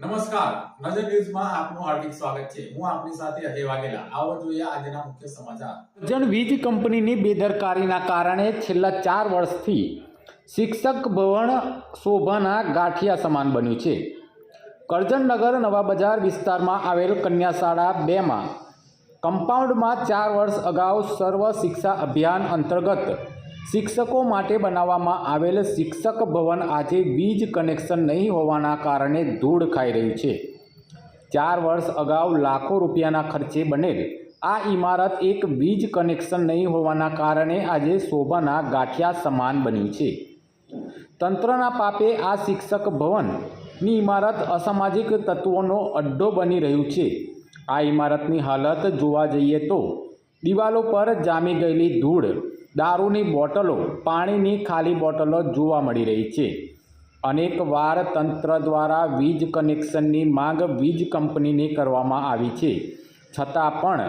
નમસ્કાર. નજર ન્યૂઝમાં આપનું હાર્દિક સ્વાગત છે. હું આપની સાથે અજય વાઘેલા. આવો જોઈએ આજના મુખ્ય સમાચાર. જણ વીજ કંપનીની બેદરકારીના કારણે છેલ્લા ચાર વર્ષથી શિક્ષક ભવન શોભાના ગાંઠિયા સમાન બન્યું છે. કરજણનગર નવા બજાર વિસ્તારમાં આવેલ કન્યા શાળા બેમાં કમ્પાઉન્ડમાં ચાર વર્ષ અગાઉ સર્વ શિક્ષા અભિયાન અંતર્ગત શિક્ષકો માટે બનાવવામાં આવેલ શિક્ષક ભવન આજે વીજ કનેક્શન નહીં હોવાના કારણે ધૂળ ખાઈ રહ્યું છે. ચાર વર્ષ અગાઉ લાખો રૂપિયાના ખર્ચે બનેલ આ ઇમારત એક વીજ કનેક્શન નહીં હોવાના કારણે આજે શોભાના ગાંઠિયા સમાન બન્યું છે. તંત્રના પાપે આ શિક્ષક ભવનની ઇમારત અસામાજિક તત્વોનો અડ્ડો બની રહ્યું છે. આ ઇમારતની હાલત જોવા જઈએ તો દિવાલો પર જામી ગયેલી ધૂળ દારૂની બોટલો, પાણીની ખાલી બોટલો જોવા મળી રહી છે. અનેક વાર તંત્ર દ્વારા વીજ કનેક્શનની માંગ વીજ કંપનીને કરવામાં આવી છે. છતાં પણ,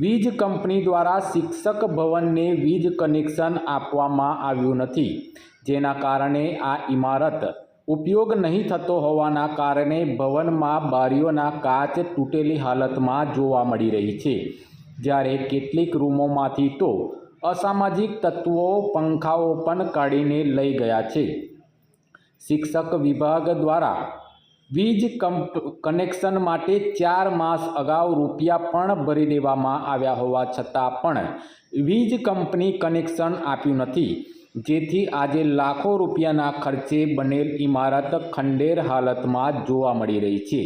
વીજ કંપની દ્વારા શિક્ષક ભવનને વીજ કનેક્શન આપવામાં આવ્યું નથી. જેના કારણે આ ઇમારત ઉપયોગ નહીં થતો હોવાના કારણે ભવનમાં બારીઓના કાચ તૂટેલી હાલતમાં જોવા મળી રહી છે. જ્યારે કેટલીક રૂમોમાંથી તો અસામાજિક તત્વો પંખાઓ પણ કાઢીને લઈ ગયા છે. શિક્ષક વિભાગ દ્વારા વીજ કંપ કનેક્શન માટે ચાર માસ અગાઉ રૂપિયા પણ ભરી દેવામાં આવ્યા હોવા છતાં પણ વીજ કંપની કનેક્શન આપ્યું નથી. જેથી આજે લાખો રૂપિયાના ખર્ચે બનેલ ઇમારત ખંડેર હાલતમાં જોવા મળી રહી છે.